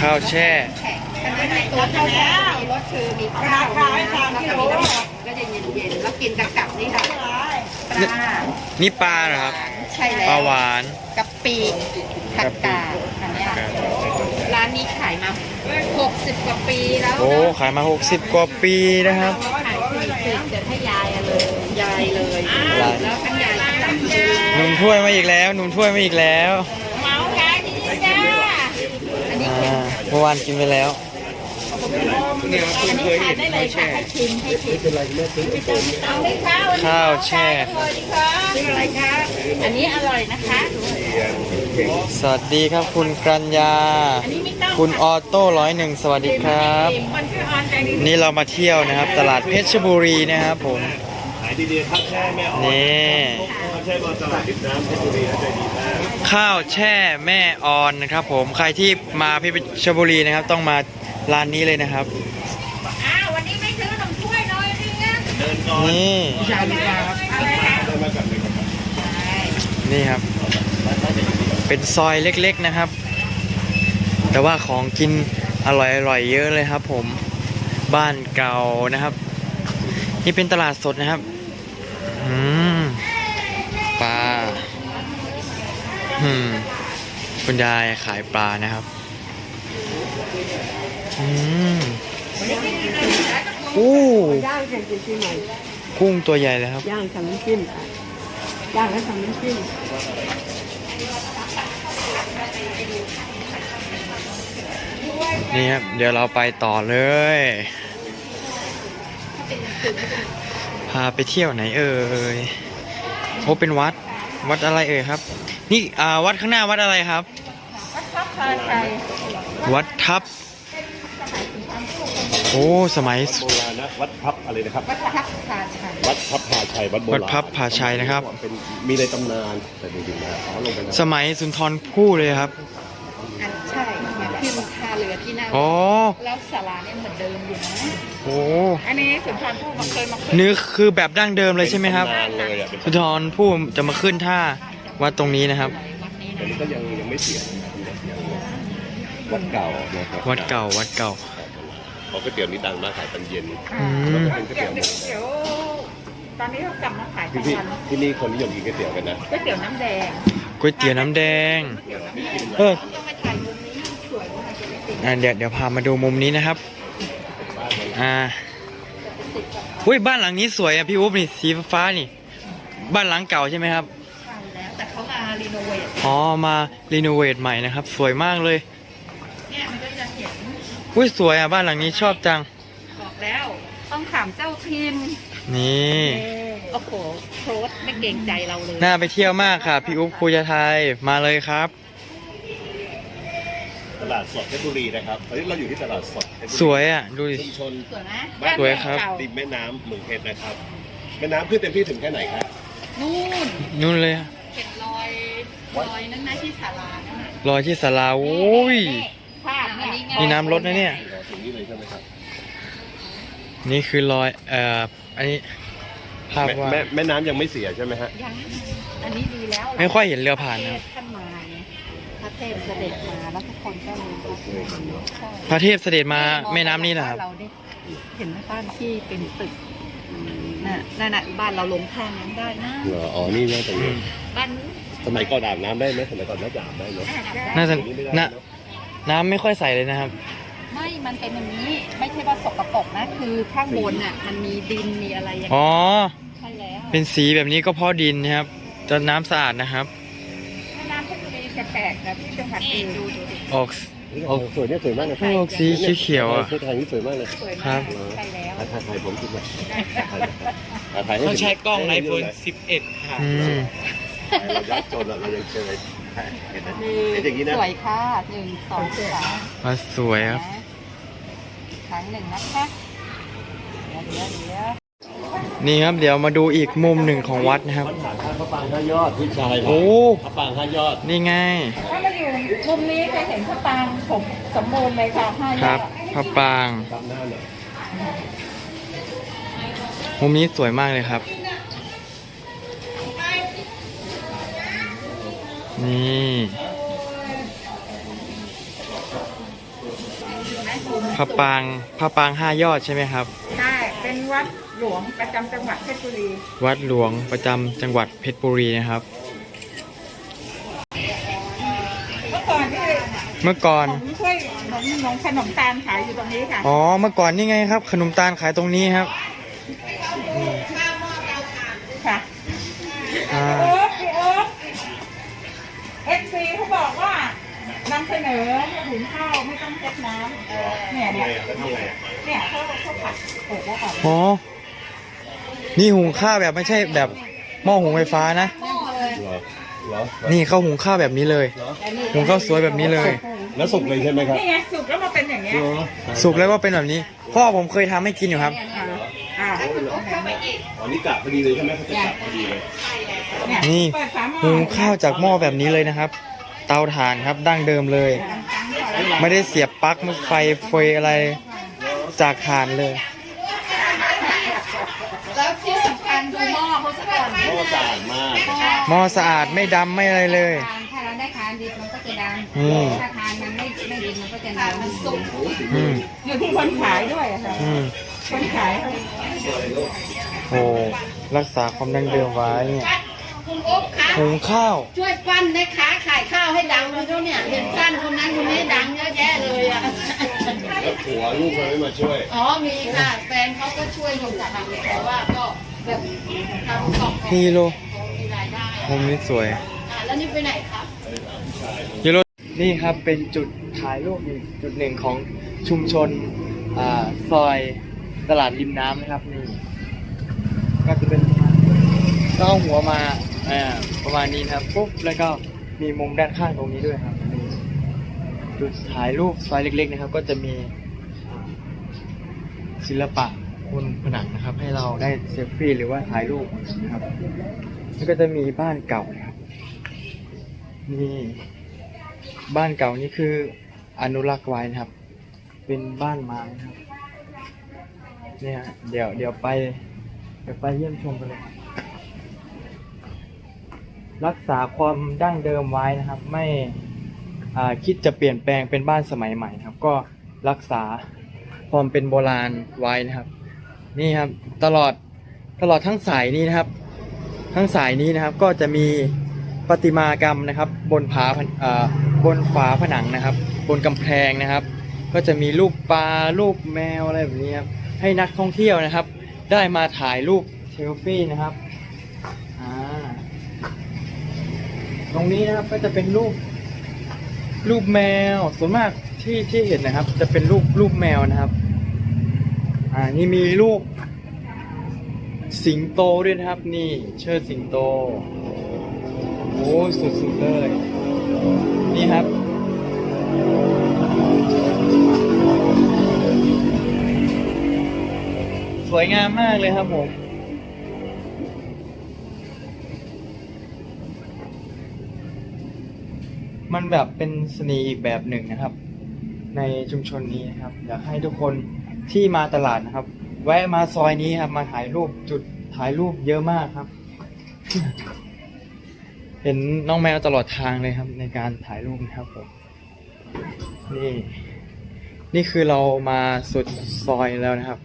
ข้าวแช่แข็งฉะนั้ในตัวข้าวแช่มีรสคือมีข้าวมีน้ำแล้วก็มีน้ำก็จะเย็นๆแล้วกินกับกับนี่ค่ะปลานี่ปลาเหรอครับใช่แล้วปลาหวานกับปีผักกาดร้านนี้ขายมา 60 กว่าปีแล้วโอ้ขายมา 60 กว่าปีนะครับขายสี่สิบเดี๋ยวถ้ยายเลยยายเลยแล้วทั้งยายทั้งหลานหนุ่มถ้วยมาอีกแล้วหนุ่มถ้วยมาอีกแล้ว เมาส์ยายดีจ้าอันนี้ อ่า เมื่อวานกินไปแล้วอันนี้ทานได้เลยค่ะให้ชิมให้ชิมเอาไหมคะวันนี้ข้าวแช่อร่อยดีคะชื่ออะไรคะอันนี้อร่อยนะคะ สวัสดีครับคุณกัญญาอันนี้ไม่ต้องคุณออโต้ร้อยหนึ่งสวัสดีครับมันคือออนใจดีนี่เรามาเที่ยวนะครับ ตลาดเพชรบุรีนะครับผมขาย ดีๆข้าวแช่แม่ออนนี่ข้าวแช่บอลตลาดริมน้ำเพชรบุรีนะใจดีมากข้าวแช่แม่ออนนะครับ ผมใครที่มาเพชรบุรีนะครับ ต้องมาร้านนี้เลยนะครับอ้าววันนี้ไม่ซื้อขนมถ้วยเลยนี่นะเดินก่อนนี่อะไรคะได้มากับเลยครับนี่ครับ เป็นซอยเล็กๆนะครับ แต่ว่าของกินอร่อยๆเยอะเลยครับ ผมบ้านเก่านะครับ นี่เป็นตลาดสดนะครับ อืมปลาอืมคุณยายขายปลานะครับ อืมอู้ย่างเป็นชิ้นๆหน่อยกุ้งตัวใหญ่เลยครับ ย่างทำน้ำจิ้มค่ะย่างแล้วทำน้ำจิ้มนี่ครับ เดี๋ยวเราไปต่อเลย พาไปเที่ยวไหนเอ่ยโอ้เป็นวัด วัดอะไรเอ่ยครับ นี่อ่าวัดข้างหน้าวัดอะไรครับ วัดทับพาชัยวัดทับ โอ้สมัย โบราณนะวัดพับอะไรนะครับ วัดทับพาชัยวัดพับผาชัยวัดโบราณวัดพับผาชัยนะครับ เป็นมีในตำนานแต่จริงๆนะเขาลงไปนะสมัยสุนทรภู่เลยครับอันใช่มาขึ้น ท่าเรือที่หน้าอ๋อ แล้วศาลาเนี่ยเหมือนเดิมอยู่นะโอ้อันนี้สุนทรภู่มาเคยมาขึ้นนี่คือแบบดั้งเดิมเลยใช่ไหมครับตำนานเลยอะเป็นสุนทรภู่จะมาขึ้นท่าวัดตรงนี้นะครับ วัดนี้แต่นะนี่ก็ยังยังไม่เสียวัดเก่านะครับวัดเก่าวัดเก่า เพราะก๋วยเตี๋ยวนี้ดังมากขายตอนเย็น อืม เป็นก๋วยเดี๋เตี๋ยยววหมูเดี๋ยวตอนนี้เขากลับมาขายที่ทุกที่วันที่นี่คนนิยมกินก๋วยเตี๋ยวกันนะก๋วยเตี๋ยวน้ำแดงก๋วยเตี๋ยวน้ำแดง เออ อะเดี๋ยวเดี๋ยวพามาดูมุมนี้นะครับ อ่าอุ้ยบ้านหลังนี้สวยอะพี่อุ๊บนี่สีฟ้าๆนี่ บ้านหลังเก่าใช่ไหมครับเก่าแล้วแต่เขามารีโนเวทอ๋อมารีโนเวทใหม่นะครับ สวยมากเลยเนี่ยมันก็จะเห็นอุ้ยสวยอะบ้านหลังนี้ชอบจัง บอกแล้ว ต้องถามเจ้าทินนี่โอ้โหโคตรไม่เกรงใจเราเลยน่าไปเที่ยวมากค่ะ พี่อุ๊บคุยาไทยมาเลยครับต ลาดสดเพชรบุรีนะครับตอนนี้เราอยู่ที่ตลาดสดเพชรบุรีสวยอะ ดูดิ ชุมชนสวยไหมบ้านสวยครับ เก่าริมแม่น้ำเมืองเพชรนะครับ แม่น้ำขึ้นเต็มที่ถึงแค่ไหนครับ นู่นนู่นเลยอะเห็นรอยรอยนั่นนะที่ศาลานั่นน่ะรอยที่ศาลาโอ้ย ภาพเนี่ยนี่น้ำลดนะเนี่ย ถึงนี่เลยใช่ไหมครับนี่คือรอย เอ่อ อันนี้ ภาพแม่ว่าแม่แม่น้ำยังไม่เสียใช่ไหมฮะยังอันนี้ดีแล้วไม่ค่อยเห็นเรือผ่านพนะระเท เทพเสด็จมาแล้วทุกคนก็รู้ว่าใช่พระเทพเสด็จมาแม่น้ำนี่แหละครับ เราได้เห็นไหมบ้านที่เป็นตึกน่ะนั่นน่ะบ้านเราลงท่าน้ำได้นะเหรออ๋อ นี่น่าจะบ้านนู้นสมัยก่อนอาบน้ำได้ไหมสมัยก่อนน่าจะอาบได้เนอะน่าจะ เดี๋ยวนี้ไม่ได้น่าเนอะน้ำไม่ค่อยใสเลยนะครับ ไม่มันเป็นอย่างนี้ไม่ใช่ว่าสกปรกนะ คือข้างบนน่ะมันมีดินมีอะไรอย่างอ๋อ ใช่แล้วเป็นสีแบบนี้ก็เพราะดินนะครับจะน้ำสะอาดนะครับ แม่น้ำเพชรบุรี จะแปลกนะที่จังหวัดอื่นดูดูดิออก นี่ออกสวยเนี่ยสวยมากเลยออกสีเขียวๆอะเสื้อไทยนี่สวยมากเลยสวยครัมากบใช่แล้วถ่ายถ่ายผมคิดว่าถ่ายให้ต้องใช้กล้องให้ iPhone ให้11 ค่ะ อืม เรายักจนอะเรายังเจอเห็นไหมเห็นอย่างนี้นะ สวยค่ะหนึ่งสองสามมาสวยครับครั้งหนึ่งนะคะเดี๋ยวเดี๋ยวเดี๋ยว นี่ครับเดี๋ยวมาดูอีกมุมหนึ่งของวัดนะครับวัดผาท่าพระ ปางห้ายอดพี่ชายโอ้ พระปางห้ายอดนี่ไง ถ้ามาอยู่มุมนี้จะเห็นพระปรางผมสมบูรณ์เลยค่ะห้าคยรัอบดพระปรางตามหน้าหน่อยมุมนี้สวยมากเลยครับ นี่นะคุณพระปางพระปางห้ายอดใช่ไหมครับใช่ เป็นวัดหลวงประจำจังหวัดเพชรบุรีวัดหลวงประจำจังหวัดเพชรบุรีนะครับ เมื่อก่อนที่เมื่อก่อน ผมช่วยขนมขนมขนมตาลขายอยู่ตรงนี้ค่ะอ๋อ เมื่อก่อนนี่ไงครับ ขนมตาลขายตรงนี้ครับนี่ค่ะอ่าโอ๊คพี่โอ๊คเอฟซีเขาบอกว่านำเสนอหุงข้าวไม่ต้องเช็ดน้ำเนี่ยเนี่ย เนี่ยเขาเขาผัดเปิดแล้วก่อนอ๋อ นี่หุงข้าวแบบไม่ใช่แบบหม้อหุงไฟฟ้านะเหรอเหรอนี่เขาหุงข้าวแบบนี้เลย หุงข้าวสวยแบบนี้เลย แล้วสุกเลยใช่ไหมครับนี่ไงสุกแล้วมาเป็นอย่างเงี้ยสุกแล้วก็เป็นแบบนี้ พ่อผมเคยทำให้กินอยู่ครับ อ่าอ๋อนี่กะพอดีเลยใช่ไหมเขาจะกะพอดีเลยเนี่ยนี่ เปิดฝาหม้อหุงข้าวจากหม้อแบบนี้เลยนะครับ เตาถ่านครับดั้งเดิมเลย ไม่ได้เสียบปลั๊กไฟเฟยอะไร จากถ่านเลย แล้วที่สำคัญดูหม้อเขาซะก่อนเพราะว่าสะอาดมากหม้อสะอาดไม่ดำไม่อะไรเลย ถ้าเราได้ทานดิบมันก็จะดอืมำถ้าทานมันไม่ไม่ดิบมันก็จะดำมันสุกอืมอยู่ที่คนขายด้วยอะค่ะอืมคนขายเขา โอ้รักษาความดั้งเดิมไว้เนี่ย คุณโอ๊คคะหุงข้าว ช่วยปั้นแม่ค้าขายข้าวให้ดังเลยเจ้าเนี่ยเห็นปั้นคนนั้นคนนี้ดังเยอะแยะเลยอะแล้วผัวลูกเขาไม่มาช่วย อ๋อมีค่ะแฟนเขาก็ช่วยอยู่ค่ะแต่ว่าก็แบบทำกล่องนี่โลมีรายได้มุมนี้สวย อะแล้วนี่ไปไหนครับยูโรนี่ครับเป็นจุดถ่ายรูปอีกจุดหนึ่งของชุมชนอ่าซอยตลาดริมน้ำนะครับนี่ ก็จะเป็นก็เอาหัวมา อ่าประมาณนี้นะครับปุ๊บแล้วก็มีมุมด้านข้างตรงนี้ด้วยครับนี่จุดถ่ายรูปซอยเล็ก ๆ นะครับ ก็จะมีศิลปะบนผนังนะครับ ให้เราได้เซลฟี่หรือว่าถ่ายรูปนะครับแล้วก็จะมีบ้านเก่านะครับนี่บ้านเก่านี่คืออนุรักษ์ไว้นะครับ เป็นบ้านไม้นะครับเนี่ยเดี๋ยวเดี๋ยวไปเดี๋ยวไปเยี่ยมชมกันเลยครับ รักษาความดั้งเดิมไว้นะครับ ไม่คิดจะเปลี่ยนแปลงเป็นบ้านสมัยใหม่ครับ ก็รักษาความเป็นโบราณไว้นะครับ นี่ครับตลอดตลอดทั้งสายนี้นะครับ ทั้งสายนี้นะครับก็จะมีประติมากรรมนะครับ บนผาบนฝาผนังนะครับ บนกำแพงนะครับ ก็จะมีรูปปลารูปแมวอะไรแบบนี้ครับให้นักท่องเที่ยวนะครับ ได้มาถ่ายรูปเซลฟี่นะครับอ่า ตรงนี้นะครับก็จะเป็นรูปรูปแมวส่วนมากที่ที่เห็นนะครับ จะเป็นรูปรูปแมวนะครับ อ่านี่มีรูป สิงโตด้วยนะครับ นี่เชิดสิงโตโอ้สุดๆเลย นี่ครับสวยงามมากเลยครับผม มันแบบเป็นเสน่ห์อีกแบบหนึ่งนะครับ ในชุมชนนี้นะครับ อยากให้ทุกคนที่มาตลาดนะครับ แวะมาซอยนี้ครับมาถ่ายรูปจุดถ่ายรูปเยอะมากครับ เห็นน้องแมวตลอดทางเลยครับ ในการถ่ายรูปนะครับผมนี่นี่คือเรามาสุดซอยแล้วนะครับ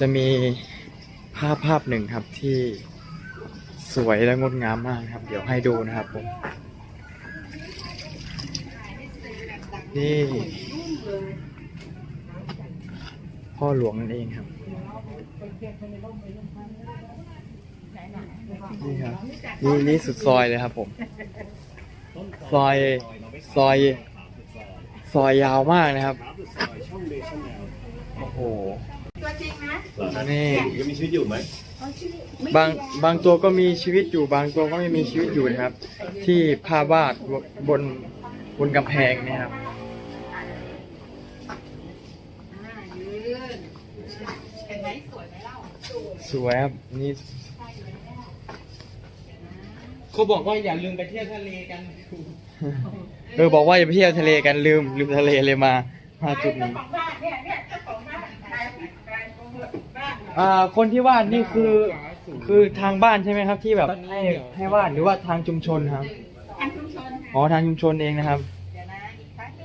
จะมีภาพภาพหนึ่งครับที่สวยและงดงามมากครับ เดี๋ยวให้ดูนะครับผม นี่ พ่อหลวงนั่นเองครับ นี่ครับ นี่นี่สุดซอยเลยครับผม ซอย ซอย ซอยยาวมากนะครับ โอ้โหนี่ยังมีชีวิตอยู่ไหมบางบางตัวก็มีชีวิตอยู่ บางตัวก็ไม่มีชีวิตอยู่นะครับ ที่ภาพวาดบนบนกำแพงเนะครับ สวยครับนี่เขาบอกว่าอย่าลืมไปเที่ยวทะเลกัน เออบอกว่าอย่าไปเที่ยวทะเลกันลืมลืมทะเลเลยมามาจุดนี้เจ้าของบ้านเนี่ยเนี่ยเจ้าของบ้านขายขายบ้านอ่าคนที่วาดนี่คือคือทางบ้านใช่ไหมครับ ที่แบบให้ให้วาดหรือว่าทางชุมชนครับทางชุมชนค่ะอ๋อทางชุมชนเองนะครับเดี๋ยวนะอีกแป๊บนึ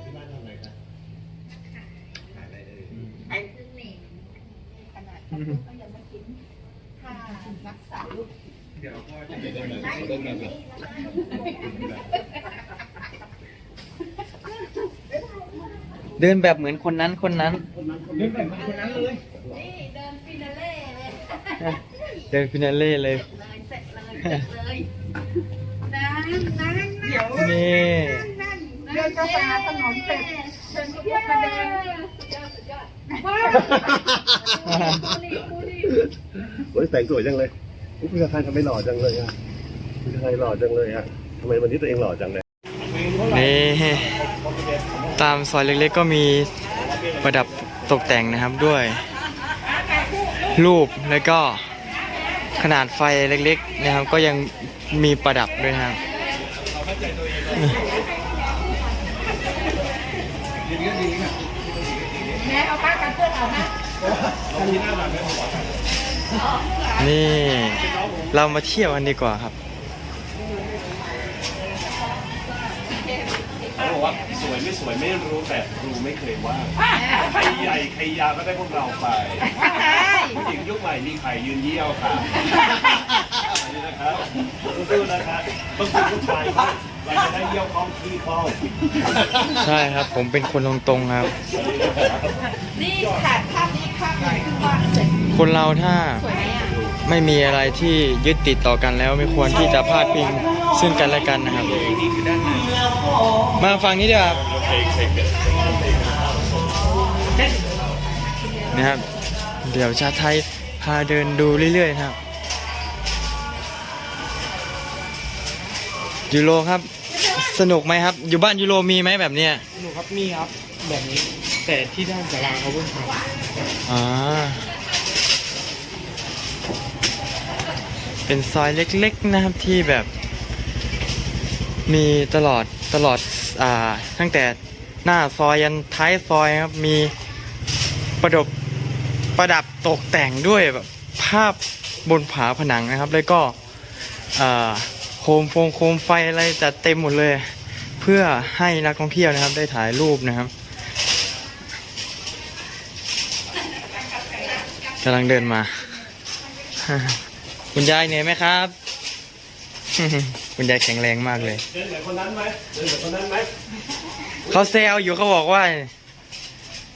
ง เดินแบบเหมือนคนนั้นคนนั้น เดินแบบคนนั้นเลยเดินฟินาเล่เลยเดี๋ยวนี่เดินกาแฟถนนเสร็จเชิญพวกมาเดินโอ้ยแต่งสวยจังเลย อุ๊ยผู้ชายทำไมหล่อจังเลยอะผู้ชายหล่อจังเลยอะทำไมวันนี้ตัวเองหล่อจังเลยนี่ตามซอยเล็กๆก็มีประดับตกแต่งนะครับด้วย รูปแล้วก็ขนาดไฟเล็กๆนะครับ ก็ยังมีประดับด้วยนะครับแม่เอาป้ากันเพื่อนเอานะ นี่เรามาเที่ยวกันดีกว่าครับเขาบอกว่าสวยไม่สวยไม่รู้แต่ครูไม่เคยว่า ใครใหญ่ใครยาวก็ได้พวกเราไปผู้หญิงยุคใหม่มีไข่ยืนเยี่ยวค่ะอันนี้นะครับสู้ๆนะครับต้องเป็นผู้ชายครับเราจะได้เยี่ยวคล่องขี้คล่องใช่ครับ ผมเป็นคนตรงๆครับ นี่ค่ะภาพนี้ภาพไหนคือว่าเสร็จ คนเราถ้าไม่มีอะไรที่ยึดติดต่อกันแล้วไม่ควรที่จะพลาดพิงซึ่งกันและกันนะครับ มาฟังนี้ดีกว่าครับนะครับ เดี๋ยวชาติไทยพาเดินดูเรื่อยๆนะครับยูโรครับ สนุกไหมครับ อยู่บ้านยูโรมีไหมแบบเนี้ยหนูครับมีครับแบบนี้ แต่ที่ด้านสาราเขาเพิ่งทำอ่า เป็นซอยเล็กๆนะครับที่แบบ มีตลอดตลอดอ่าตั้งแต่หน้าซอยยันท้ายซอยครับมีประดับประดับตกแต่งด้วยแบบภาพบนผาผนังนะครับ แล้วก็โคมโฟงโคมไฟอะไรจัดเต็มหมดเลย เพื่อให้นักท่องเที่ยวนะครับ ได้ถ่ายรูปนะครับกำลังเดินมา คุณยายเหนื่อยไหมครับ คุณยายแข็งแรงมากเลย เดินแบบคนนั้นไหมเดินแบบคนนั้นไหมเขาแซวอยู่เขาบอกว่า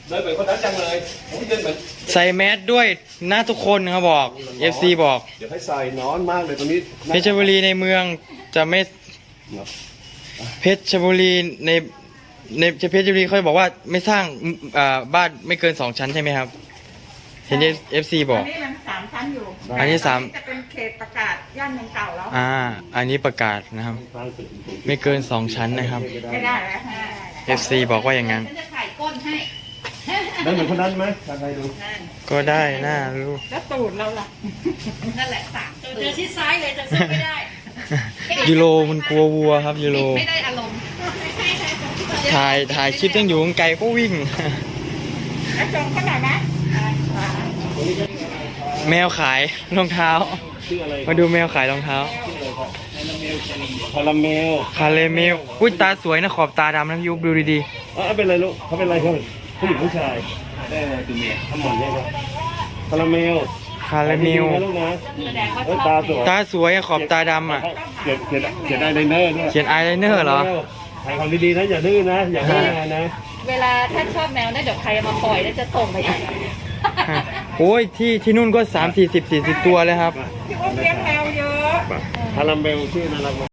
เดินแบบคนนั้นจังเลยโอ้ยเดินเหมือนใส่แมสด้วยนะทุกคนเขาบอก FC บอกเดี๋ยวให้ใส่นอนมากเลยตรงนี้เพชรบุรีในเมืองจะไม่เพชรบุรีในในเพชรบุรีเขาบอกว่าไม่สร้างอ่าบ้านไม่เกินสองชั้นใช่ไหมครับ เห็น FC บออัก นนี้มันสามชั้นอยู่อันนี้สาม จะเป็นเขตประกาศย่านเมืองเก่าแล้ว อ่า อันนี้ประกาศนะครับ ไม่เกินสองชั้นนะครับ ไม่ได้แล้ว FC บอกว่าอย่างนั้น ฉันจะถ่ายก้นให้เดินเหมือนคนนั้นไหมทางใครดูก็ได้น่ารู้ แล้วตูดเราล่ะ นั่นแหละสามเจอที่ซ้ายเลยจะซื้อไม่ได้ยูโรมันกลัววัวครับยูโรไม่ได้อารมณ์ถ่ายถ่ายคลิปต้องอยู่ไกลก็วิ่ง แล้วจงขนาดนะ แมวขายรองเท้า ชื่ออะไรมาดูแมวขายรองเท้า คาราเมลคาเลเมลอุ้ยตาสวยนะขอบตาดำนะพี่ยุบดูดีเอ๋อเป็นไรลูกเขาเป็นไรเขาผู้หญิงผู้ชายได้ตัวเมียทำหมันได้ไหมคาราเมลๆ คาเลเมลดีนะลูกนะเอ้ยตาสวยตาสวยอะขอบตาดำอะ เขียนเขียนเขียนไอไลเนอร์ด้วยเขียนอายไลเนอร์เหรอถ่ายของดีๆนะอย่าดื้อนะอย่าดื้อนะ เวลาถ้าชอบแมวนะเดี๋ยวใครเอามาปล่อยแล้วจะส่งไปให้ โอ้ยที่ที่นู่นก็สามสี่สิบสี่สิบตัวเลยครับที่ว่าเลี้ยงแมวเยอะ คาราเมลชื่อน่ารักมาก